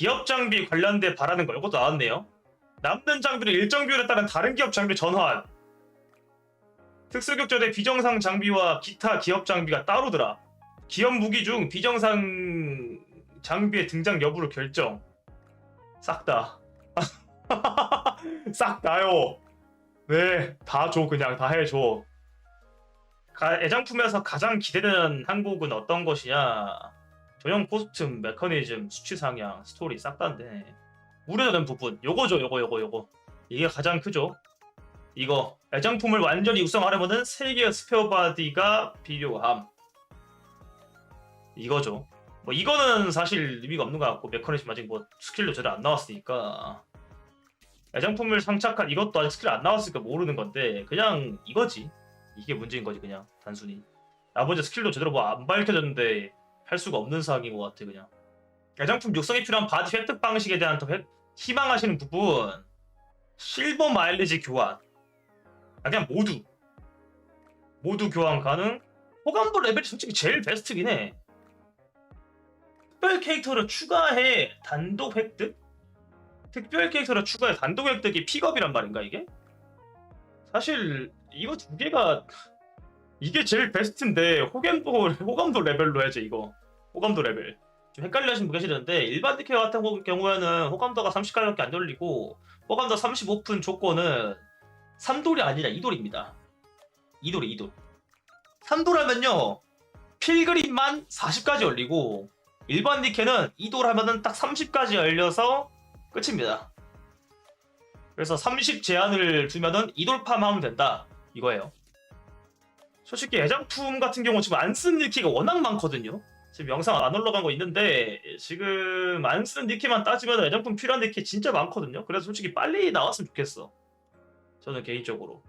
기업 장비 관련돼 바라는 거 이것도 나왔네요. 남는 장비를 일정 비율에 따른 다른 기업 장비를 전환. 특수격전의 비정상 장비와 기타 기업 장비가 따로더라. 기업 무기 중 비정상 장비의 등장 여부를 결정. 싹 다. 싹 다요. 네, 다 줘 그냥 다 해줘. 가- 애장품에서 가장 기대되는 항목은 어떤 것이냐? 전용 코스튬, 메커니즘, 수치 상향, 스토리 싹 다인데 우려되는 부분 요거죠 요거 요거 요거 이게 가장 크죠. 이거 애장품을 완전히 육성하려면은 세 개의 스페어 바디가 필요함. 이거죠. 뭐 이거는 사실 의미가 없는 것 같고 메커니즘 아직 뭐 스킬도 제대로 안 나왔으니까 애장품을 장착한 이것도 아직 스킬 안 나왔으니까 모르는 건데 그냥 이거지. 이게 문제인 거지 그냥 단순히. 나머지 스킬도 제대로 뭐 안 밝혀졌는데 할 수가 없는 사항인 것 같아 그냥. 애장품 육성에 필요한 바디 획득 방식에 대한 더 획- 희망하시는 부분 실버 마일리지 교환 아, 그냥 모두 모두 교환 가능 호감도 레벨이 솔직히 제일 베스트긴 해 특별 캐릭터를 추가해 단독 획득? 특별 캐릭터를 추가해 단독 획득이 픽업이란 말인가 이게? 사실 이거 두 개가 이게 제일 베스트인데 호감도 호감도 레벨로 해야지 이거 호감도 레벨. 좀 헷갈려 하시는 분 계시는데 일반 디케 같은 거- 경우에는 호감도가 30까지밖에 안 돌리고 호감도 35푼 조건은 3돌이 아니라 2돌입니다. 2돌이 2돌. 3돌하면요 필그림만 40까지 열리고 일반 디케는 2돌 하면은 딱 30까지 열려서 끝입니다. 그래서 30 제한을 두면은 2돌팜 하면 된다. 이거예요. 솔직히 애장품 같은 경우 지금 안쓴 니키가 워낙 많거든요 지금 영상 안 올라간 거 있는데 지금 안 쓰는 니키만 따지면 애장품 필요한 니키 진짜 많거든요. 그래서 솔직히 빨리 나왔으면 좋겠어. 저는 개인적으로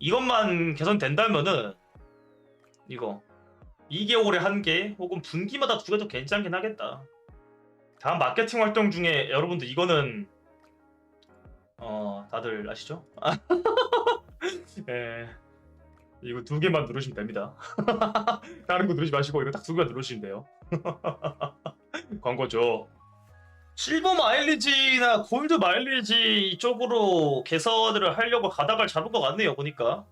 이것만 개선된다면은 이거 2개월에 한 개 혹은 분기마다 두 개도 괜찮긴 하겠다. 다음 마케팅 활동 중에 여러분들 이거는 어 다들 아시죠? 예. 이거 두 개만 누르시면 됩니다. 다른 거 누르지 마시고 이거 딱 두 개만 누르시면 돼요. 광고죠. 실버 마일리지나 골드 마일리지 이쪽으로 개선을 하려고 가닥을 잡은 것 같네요 보니까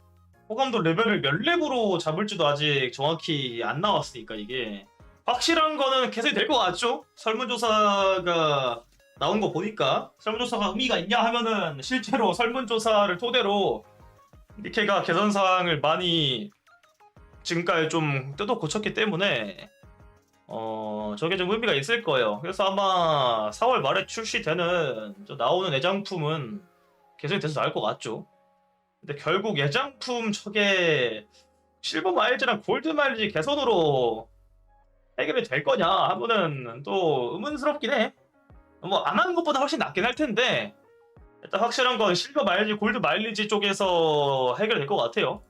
호감도 레벨을 몇 렙으로 잡을지도 아직 정확히 안 나왔으니까 이게 확실한 거는 개선이 될 것 같죠? 설문조사가 나온 거 보니까 설문조사가 의미가 있냐 하면은 실제로 설문조사를 토대로 니케가 개선 사항을 많이 지금까지 좀 뜯어 고쳤기 때문에 어 저게 좀 의미가 있을 거예요. 그래서 아마 4월 말에 출시되는 저 나오는 애장품은 개선이 돼서 나올 것 같죠. 근데 결국 애장품 저게 실버 마일즈랑 골드 마일즈 개선으로 해결이 될 거냐 하면은 또 의문스럽긴 해. 뭐 안 하는 것보다 훨씬 낫긴 할 텐데 일단 확실한 건 실버 마일리지, 골드 마일리지 쪽에서 해결될 것 같아요.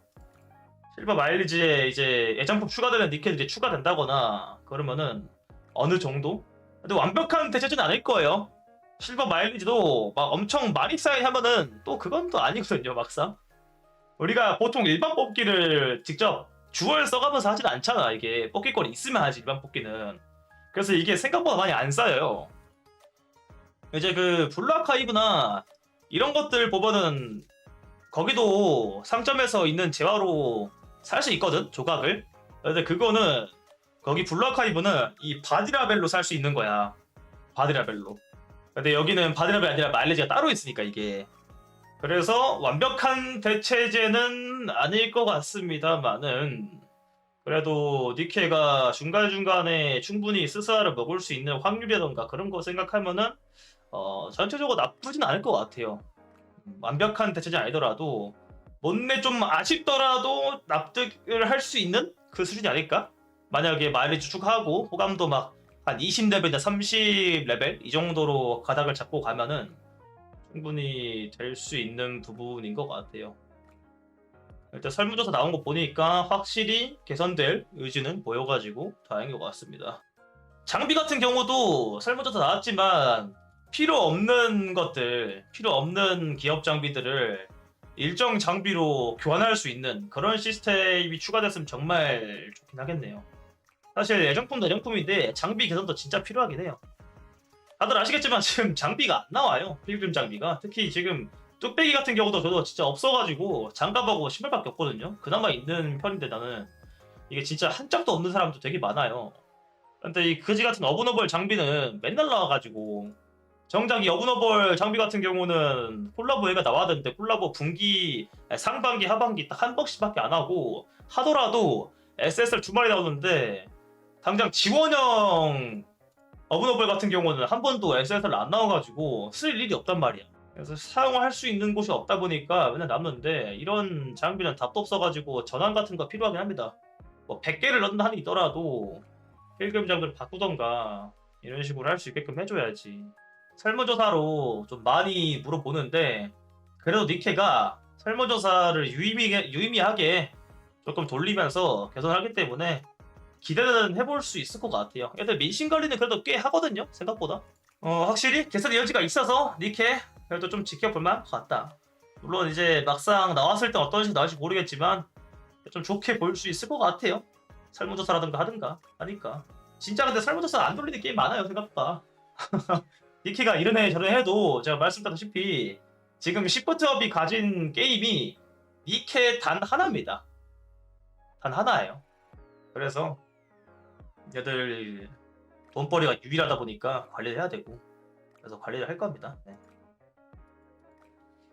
실버 마일리지에 이제 애장품 추가되는 니켈들이 추가된다거나 그러면은 어느 정도? 근데 완벽한 대체제는 아닐 거예요. 실버 마일리지도 막 엄청 많이 쌓인 하면은 또 그건 또 아니거든요, 막상. 우리가 보통 일반 뽑기를 직접 주얼 써가면서 하진 않잖아, 이게. 뽑기권이 있으면 하지, 일반 뽑기는. 그래서 이게 생각보다 많이 안 쌓여요. 이제 그 블루 아카이브나 이런 것들 보면은 거기도 상점에서 있는 재화로 살 수 있거든 조각을. 근데 그거는 거기 블루 아카이브는 이 바디라벨로 살 수 있는 거야. 바디라벨로. 근데 여기는 바디라벨이 아니라 마일리지가 따로 있으니까 이게. 그래서 완벽한 대체제는 아닐 것 같습니다만은 그래도 니케가 중간중간에 충분히 스스라를 먹을 수 있는 확률이라던가 그런 거 생각하면은 어, 전체적으로 나쁘진 않을 것 같아요. 음, 완벽한 대체제 아니더라도 못내 좀 아쉽더라도 납득을 할 수 있는 그 수준이 아닐까? 만약에 마일리지 추가하고 호감도 막 한 20레벨이나 30레벨 이 정도로 가닥을 잡고 가면은 충분히 될 수 있는 부분인 것 같아요. 일단 설문조사 나온 거 보니까 확실히 개선될 의지는 보여가지고 다행인 것 같습니다. 장비 같은 경우도 설문조사 나왔지만 필요 없는 것들, 필요 없는 기업 장비들을 일정 장비로 교환할 수 있는 그런 시스템이 추가됐으면 정말 좋긴 하겠네요. 사실 애정품도 애정품인데 장비 개선도 진짜 필요하긴 해요. 다들 아시겠지만 지금 장비가 안 나와요. 필그림 장비가. 특히 지금 뚝배기 같은 경우도 저도 진짜 없어가지고 장갑하고 신발밖에 없거든요. 그나마 있는 편인데 나는 이게 진짜 한 짝도 없는 사람도 되게 많아요. 근데 이 그지 같은 어브너벌 장비는 맨날 나와가지고 정작 이 어브너벌 장비 같은 경우는 콜라보 얘가 나와던데 콜라보 분기 상반기 하반기 딱 한 번씩밖에 안 하고 하더라도 SSR 두 마리 나오는데 당장 지원형 어브너블 같은 경우는 한 번도 SSR 안 나와가지고 쓸 일이 없단 말이야. 그래서 사용할 수 있는 곳이 없다 보니까 맨날 남는데 이런 장비는 답도 없어가지고 전환 같은 거 필요하긴 합니다. 뭐 100개를 넣는다 하니 있더라도 필금 장비를 바꾸던가 이런 식으로 할 수 있게끔 해줘야지. 설문조사로 좀 많이 물어보는데 그래도 니케가 설문조사를 유의미, 유의미하게 조금 돌리면서 개선하기 때문에 기대는 해볼 수 있을 것 같아요. 애들 민심 관리는 그래도 꽤 하거든요. 생각보다. 어 확실히 개선 여지가 있어서 니케 그래도 좀 지켜볼만 것 같다. 물론 이제 막상 나왔을 때 어떤 식으로 나올지 모르겠지만 좀 좋게 보일 수 있을 것 같아요. 설문조사라든가 하든가 하니까. 진짜 근데 설문조사 안 돌리는 게임 많아요 생각보다. 이런 애 저런 해도 제가 말씀드렸다시피 지금 시프트업이 가진 게임이 니케 단 하나입니다. 단 하나예요. 그래서 얘들 돈벌이가 유일하다 보니까 관리를 해야 되고 그래서 관리를 할 겁니다. 네.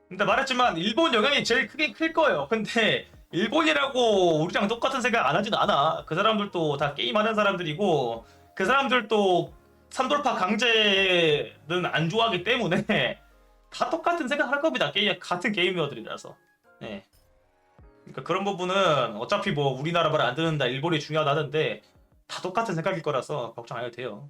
근데 말했지만 일본 영향이 제일 크게 클 거예요. 근데 일본이라고 우리랑 똑같은 생각 안 하진 않아. 그 사람들도 다 게임하는 사람들이고 그 사람들도 삼돌파 강제는 안 좋아하기 때문에 다 똑같은 생각 할 겁니다. 게임 같은 게이머들이라서. 네. 그러니까 그런 부분은 어차피 뭐 우리나라 말 안 듣는다 일본이 중요하다 하는데 다 똑같은 생각일 거라서 걱정 안 해도 돼요.